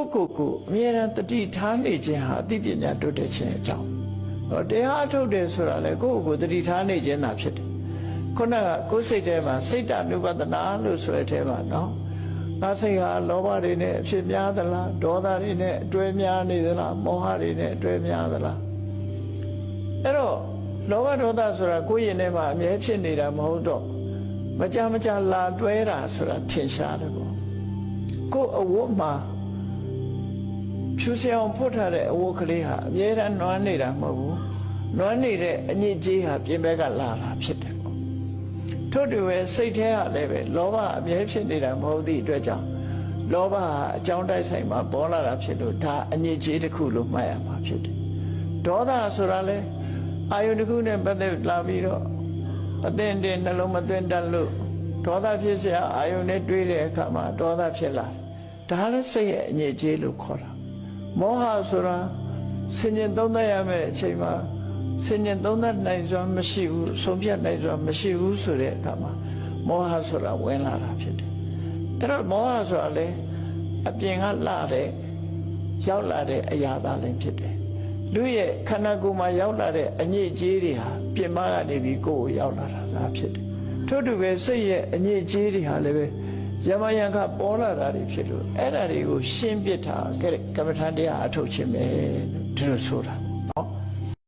ပုဂ္ဂိုလ်ကိုအမြဲတမ်းတတိထားနေခြင်းဟာအသိပညာတိုးတက်ခြင်းအကြောင်းဟောတရားထုတ်တယ်ဆိုတာလေကိုယ့်ကိုယ်ကိုတတိထားနေခြင်းသာဖြစ်တယ်ခုနကကိုယ်စိတ်ထဲမှာစိတ်တ ानु ပဒနာလို့ဆိုတဲ့ထဲမှာနော်ငါစိတ်ဟာလောဘတွေနဲ့အဖြစ်များသလားဒေါသတွေနဲ့အတွဲများနေသလားမောဟတွေနဲ့အတွဲများသလားအဲ့တော့လောဘဒေါသဆိုတာကိုယ်ရင်ထဲမှာအမြဲဖြစ်နေတာမဟုတ်တော့မကြမကြလာတွဲတာဆိုတာထင်ရှားတယ်ပေါ့ကိုယ်အဝတ်မှာ ဖြူစင်အောင်ဖွတ်ထားတဲ့အဝတ်ကလေးဟာအမြဲတမ်းနွမ်းနေတာမဟုတ်ဘူးနွမ်းနေတဲ့အညစ်အကြေးဟာပြင်ဘက်ကလာတာဖြစ်တယ်ပေါ့ထို့တူပဲစိတ်ထဲကလည်းပဲလောဘအမြဲဖြစ်နေတာမဟုတ်သည့်အတွက်ကြောင့်လောဘဟာအကြောင်းတိုက်ဆိုင်မှာပေါ်လာတာဖြစ်လို့ဒါအညစ်အကြေးတစ်ခုလို့မှတ်ရမှာဖြစ်တယ်ဒေါသဆိုတာလဲအာယုန်တစ်ခုနဲ့ပတ်သက်လာပြီးတော့အသင်တင်နှလုံးမသွင်းတတ်လို့ဒေါသဖြစ်เสียအာယုန်နဲ့တွေးတဲ့အခါမှာဒေါသဖြစ်လာတယ်ဒါလည်းစိတ်ရဲ့အညစ်အကြေးလို့ခေါ်တာ မောဟဆိုတာဆင်ញင်သုံးသပ်ရမယ့်အချိန်မှာဆင်ញင်သုံးသပ်နိုင်စွာမရှိဘူးဆုံးဖြတ်နိုင်စွာမရှိဘူးဆိုတဲ့အခါမှာမောဟဆိုတာဝင်လာတာဖြစ်တယ်အဲ့တော့မောဟဆိုတာလေအပြင်ကလာတဲ့ရောက်လာတဲ့အရာသားလည်းဖြစ်တယ်လူရဲ့ခန္ဓာကိုယ်မှာရောက်လာတဲ့အညစ်အကြေးတွေဟာပြင်မကနေပြီးကိုယ်ကိုရောက်လာတာသာဖြစ်တယ်ထို့တူပဲစိတ်ရဲ့အညစ်အကြေးတွေဟာလည်းပဲ ယမယံခပေါ်လာတာတွေဖြစ်လို့အဲ့ဒါတွေကိုရှင်းပစ်တာကဲကမ္မထာတရားအထုတ်ခြင်းပဲလို့ဒီလိုဆိုတာ